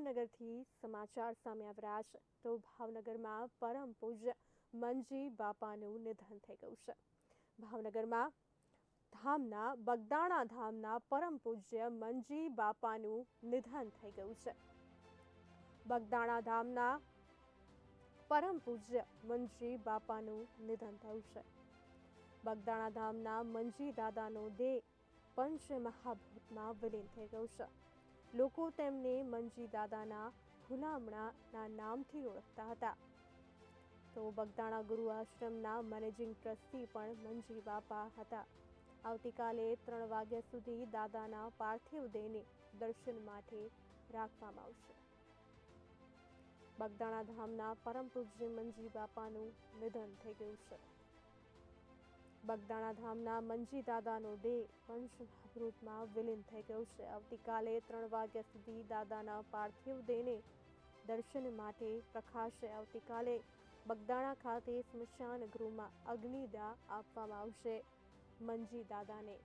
ભાવનગરથી સમાચાર સામે આવ્યા છે. તો ભાવનગરમાં પરમ પૂજ્ય મંજી બાપાનું નિધન થઈ ગયું છે. ભાવનગરમાં ધામના, બગદાણા ધામના પરમ પૂજ્ય મંજી બાપાનું નિધન થઈ ગયું છે. બગદાણા ધામના પરમ પૂજ્ય મંજી બાપાનું નિધન થયું છે. બગદાણા ધામના મંજી દાદાનો દેહ પંચ મહાભૂતમાં વિલીન થઈ ગયું છે. લોકો તેમને મંજી દાદાના હુલામણાના નામથી ઓળખતા હતા. તો બગદાણા ગુરુ આશ્રમના મેનેજિંગ ટ્રસ્ટી પણ મંજી બાપા હતા. આવતીકાલે ત્રણ વાગ્યા સુધી દાદાના પાર્થિવ દેહને દર્શન માટે રાખવામાં આવશે. બગદાણા ધામના પરમ પૂજ્ય મંજી બાપાનું નિધન થઈ ગયું છે. બગદાણા ધામના મંજી દાદાનો દેહ પંચમહાભૂતમાં વિલીન થઈ ગયો છે. આવતીકાલે ત્રણ વાગ્યા સુધી દાદાના પાર્થિવ દેહને દર્શન માટે પ્રખાશે. આવતીકાલે બગદાણા ખાતે સ્મશાન ગૃહમાં અગ્નિદાહ આપવામાં આવશે. મંજી દાદાને